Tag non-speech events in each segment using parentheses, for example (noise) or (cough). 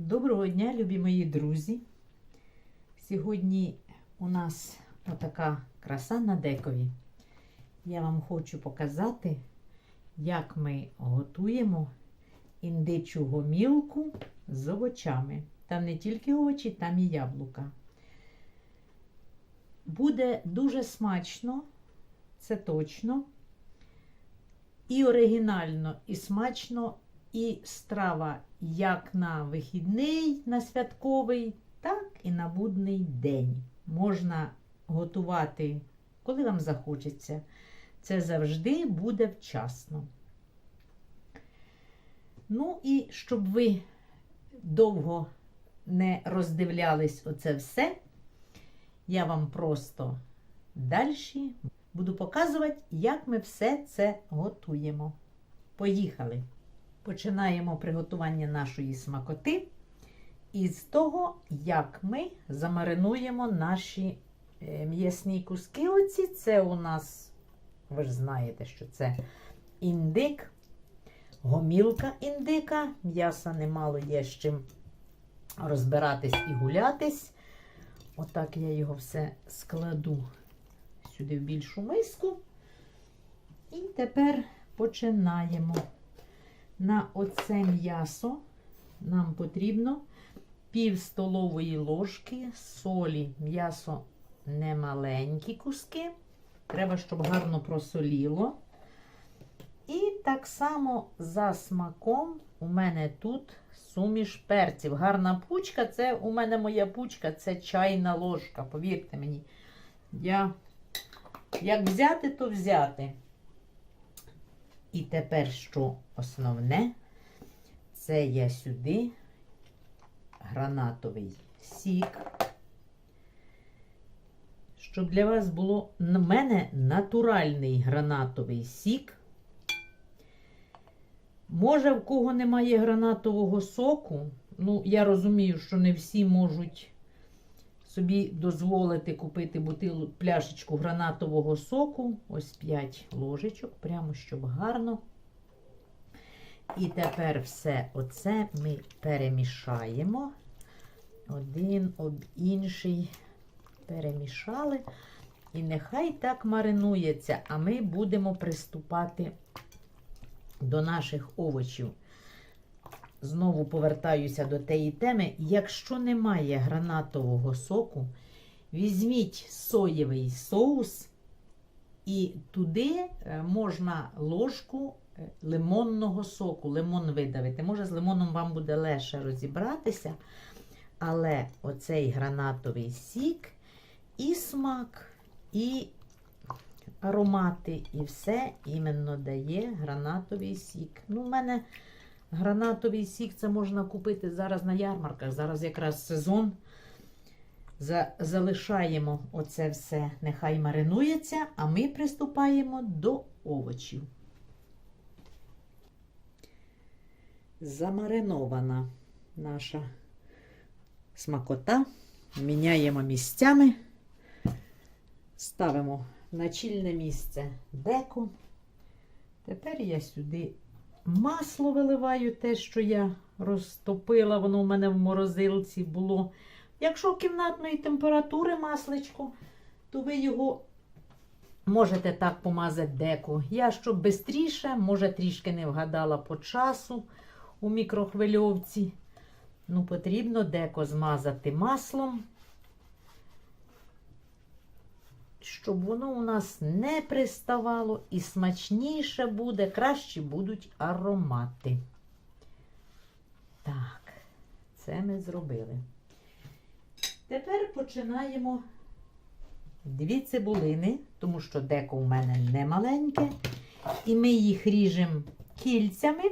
Доброго дня, любі мої друзі. Сьогодні у нас отака краса на декові. Я вам хочу показати, як ми готуємо індичу гомілку з овочами. Там не тільки овочі, там і яблука. Буде дуже смачно, це точно. І оригінально, і смачно, і страва як на вихідний, на святковий, так і на будний день. Можна готувати, коли вам захочеться. Це завжди буде вчасно. Ну і щоб ви довго не роздивлялись оце все, я вам просто далі буду показувати, як ми все це готуємо. Поїхали! Починаємо приготування нашої смакоти із того, як ми замаринуємо наші е, м'ясні куски. Оці це у нас, ви ж знаєте, що це індик, гомілка індика. М'яса немало є з чим розбиратись і гулятись. Отак я його все складу сюди в більшу миску. І тепер починаємо. На оце м'ясо нам потрібно пів столової ложки солі. М'ясо не маленькі куски. Треба, щоб гарно просоліло. І так само за смаком у мене тут суміш перців. Гарна пучка, це у мене моя пучка, це чайна ложка. Повірте мені, я як взяти, то взяти. І тепер, що основне, це я сюди гранатовий сік. Щоб для вас було на мене натуральний гранатовий сік. Може, в кого немає гранатового соку, ну, я розумію, що не всі можуть собі дозволити купити бутилу, пляшечку гранатового соку. Ось 5 ложечок, прямо щоб гарно. І тепер все оце ми перемішаємо. Один об інший перемішали. І нехай так маринується, а ми будемо приступати до наших овочів. Знову повертаюся до тієї теми. Якщо немає гранатового соку, візьміть соєвий соус, і туди е, можна ложку е, лимонного соку, лимон видавити. Може, з лимоном вам буде легше розібратися, але оцей гранатовий сік і смак, і аромати, і все іменно дає гранатовий сік. Ну, в мене Гранатовий сік це можна купити зараз на ярмарках. Зараз якраз сезон. За, залишаємо оце все, нехай маринується, а ми приступаємо до овочів. Замаринована наша смакота. Міняємо місцями, ставимо на чільне місце деку. Тепер я сюди Масло виливаю те, що я розтопила, воно у мене в морозилці було. Якщо кімнатної температури масличко, то ви його можете так помазати деку. Я щоб швидше, може, трішки не вгадала по часу у мікрохвильовці. Ну, потрібно деко змазати маслом, щоб воно у нас не приставало і смачніше буде, краще будуть аромати. Так, це ми зробили. Тепер починаємо дві цибулини, тому що деко у мене не маленьке. І ми їх ріжемо кільцями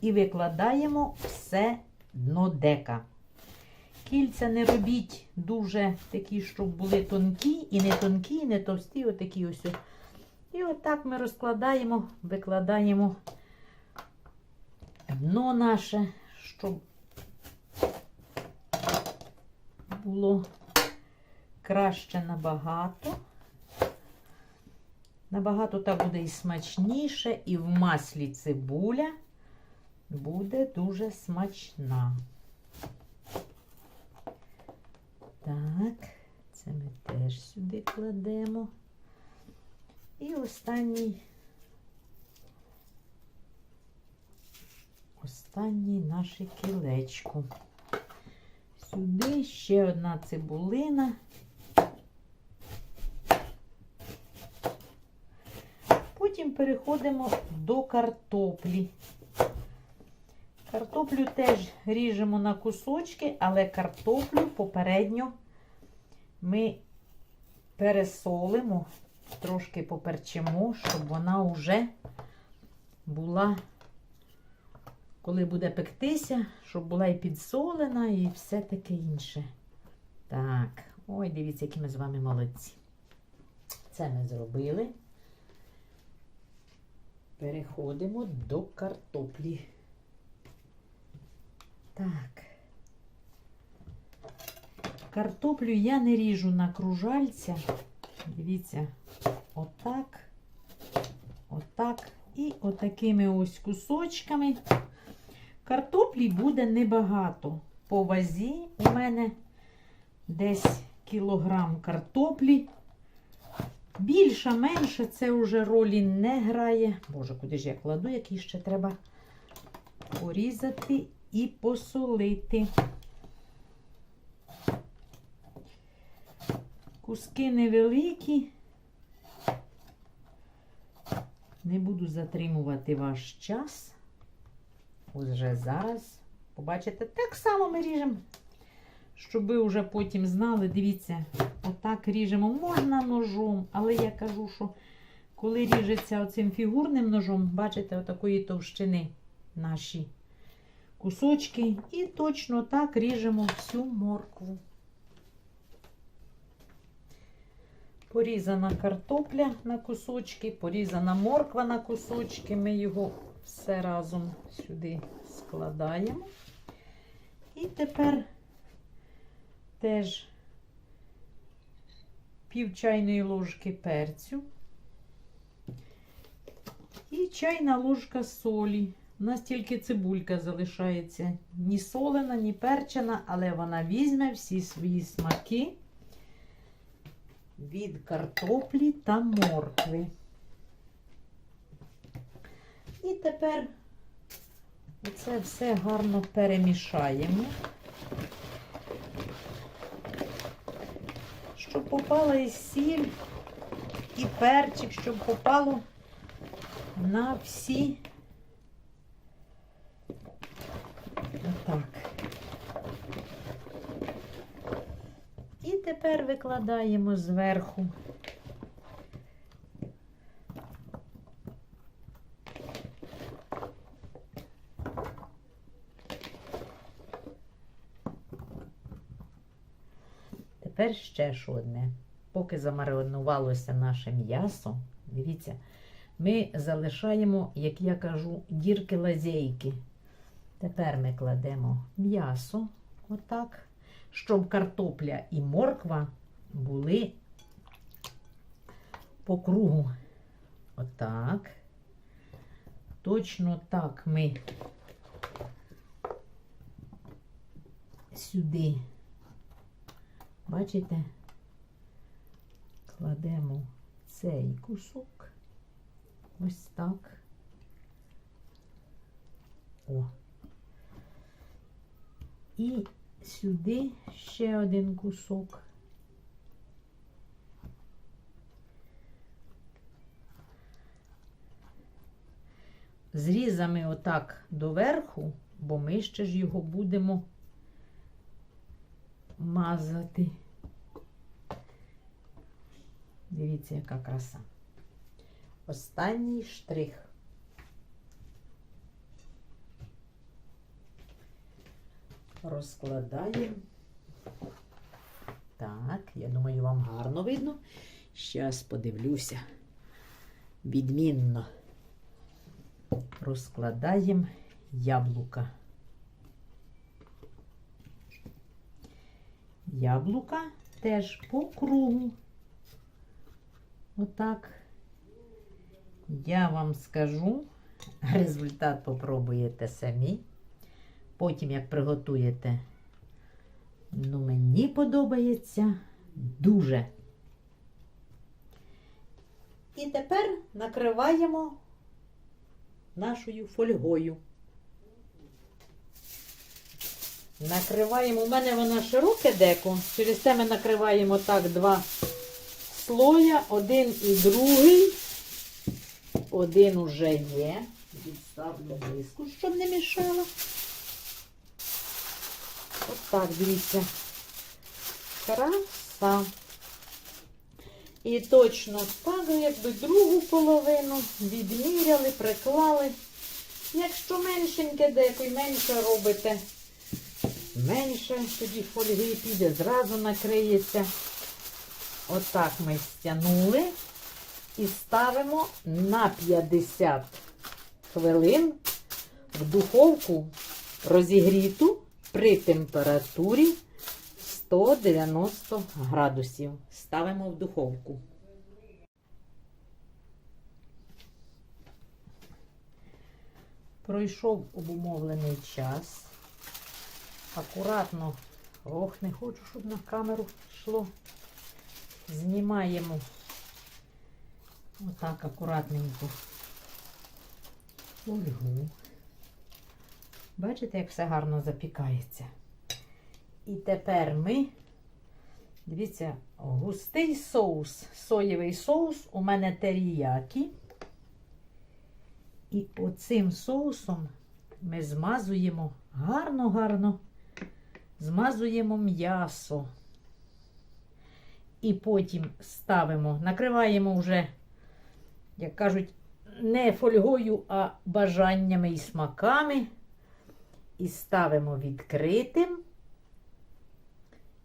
і викладаємо все дно дека. Кільця не робіть дуже такі, щоб були тонкі, і не тонкі, і не товсті, отакі ось. І отак ми розкладаємо, викладаємо дно наше, щоб було краще набагато. Набагато так буде і смачніше, і в маслі цибуля буде дуже смачна. Так, це ми теж сюди кладемо. І останній, останній наше кілечко. Сюди ще одна цибулина. Потім переходимо до картоплі. Картоплю теж ріжемо на кусочки, але картоплю попередньо ми пересолимо, трошки поперчимо, щоб вона вже була, коли буде пектися, щоб була і підсолена, і все таке інше. Так, ой, дивіться, які ми з вами молодці. Це ми зробили. Переходимо до картоплі. Так. Картоплю я не ріжу на кружальця. Дивіться, отак, отак і отакими ось кусочками. Картоплі буде небагато. По вазі у мене десь кілограм картоплі. Більша, менша, це вже ролі не грає. Боже, куди ж я кладу, який ще треба порізати і посолити. Куски невеликі. Не буду затримувати ваш час. Ось зараз. Побачите, так само ми ріжемо. Щоб ви вже потім знали, дивіться, отак ріжемо. Можна ножом, але я кажу, що коли ріжеться оцим фігурним ножом, бачите, отакої товщини наші кусочки. І точно так ріжемо всю моркву. Порізана картопля на кусочки, порізана морква на кусочки. Ми його все разом сюди складаємо. І тепер теж пів чайної ложки перцю і чайна ложка солі. У нас тільки цибулька залишається ні солена, ні перчена, але вона візьме всі свої смаки від картоплі та моркви. І тепер це все гарно перемішаємо, щоб попала і сіль, і перчик, щоб попало на всі. Отак. І тепер викладаємо зверху. Тепер ще ж одне. Поки замаринувалося наше м'ясо, дивіться, ми залишаємо, як я кажу, дірки лазейки. Тепер ми кладемо м'ясо, отак, щоб картопля і морква були по кругу. Отак. Точно так ми сюди, бачите, кладемо цей кусок. Ось так. О. І сюди ще один кусок. Зрізами отак доверху, бо ми ще ж його будемо мазати. Дивіться, яка краса. Останній штрих. Розкладаємо. Так, я думаю, вам гарно видно. Щас подивлюся. Відмінно. Розкладаємо яблука. Яблука теж по кругу. Отак. Я вам скажу, (laughs) результат попробуєте самі. Потім, як приготуєте, ну, мені подобається дуже. І тепер накриваємо нашою фольгою. Накриваємо, у мене вона широке деко, через це ми накриваємо так два слоя, один і другий. Один уже є. Відставлю близько, щоб не мішало. Отак, дивіться. Краса. І точно так, якби другу половину відміряли, приклали. Якщо меншеньке деко і менше робите, менше тоді фольги піде, зразу накриється. Отак ми стягнули і ставимо на 50 хвилин в духовку розігріту при температурі 190 градусів. Ставимо в духовку. Пройшов обумовлений час. Акуратно, ох, не хочу, щоб на камеру йшло. Знімаємо отак акуратненько фольгу. Бачите, як все гарно запікається. І тепер ми, дивіться, густий соус, соєвий соус, у мене теріякі. І оцим соусом ми змазуємо гарно-гарно, змазуємо м'ясо. І потім ставимо, накриваємо вже, як кажуть, не фольгою, а бажаннями і смаками. І ставимо відкритим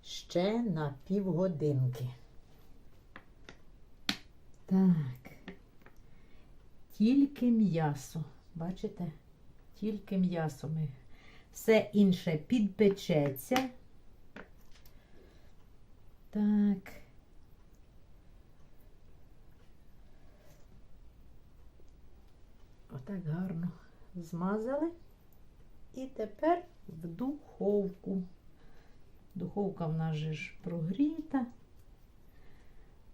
ще на півгодинки. Так. Тільки м'ясо. Бачите? Тільки м'ясо ми. Все інше підпечеться. Так. Отак гарно змазали. І тепер в духовку. Духовка в нас же ж прогріта.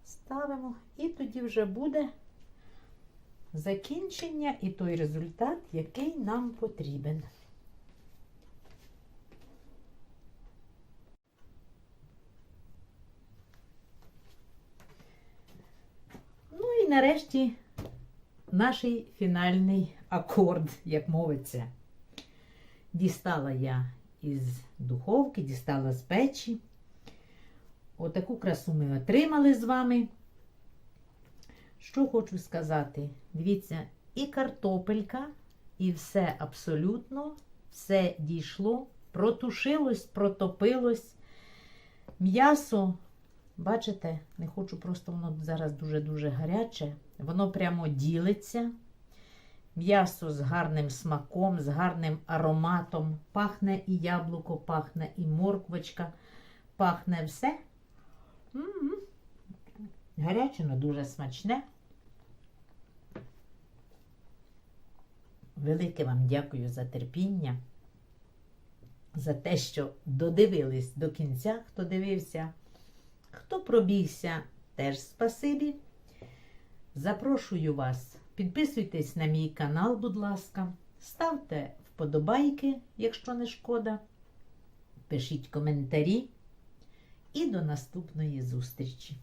Ставимо, і тоді вже буде закінчення і той результат, який нам потрібен. Ну і нарешті наш фінальний акорд, як мовиться. Дістала я із духовки, дістала з печі. Отаку красу ми отримали з вами. Що хочу сказати? Дивіться, і картопелька, і все абсолютно, все дійшло, протушилось, протопилось. М'ясо, бачите, не хочу, просто воно зараз дуже-дуже гаряче. Воно прямо ділиться. М'ясо з гарним смаком, з гарним ароматом. Пахне і яблуко, пахне і морквочка, пахне все. М-м. Гаряче, але дуже смачне. Велике вам дякую за терпіння, за те, що додивились до кінця, хто дивився. Хто пробігся, теж спасибі. Запрошую вас. Підписуйтесь на мій канал, будь ласка. Ставте вподобайки, якщо не шкода. Пишіть коментарі. І до наступної зустрічі!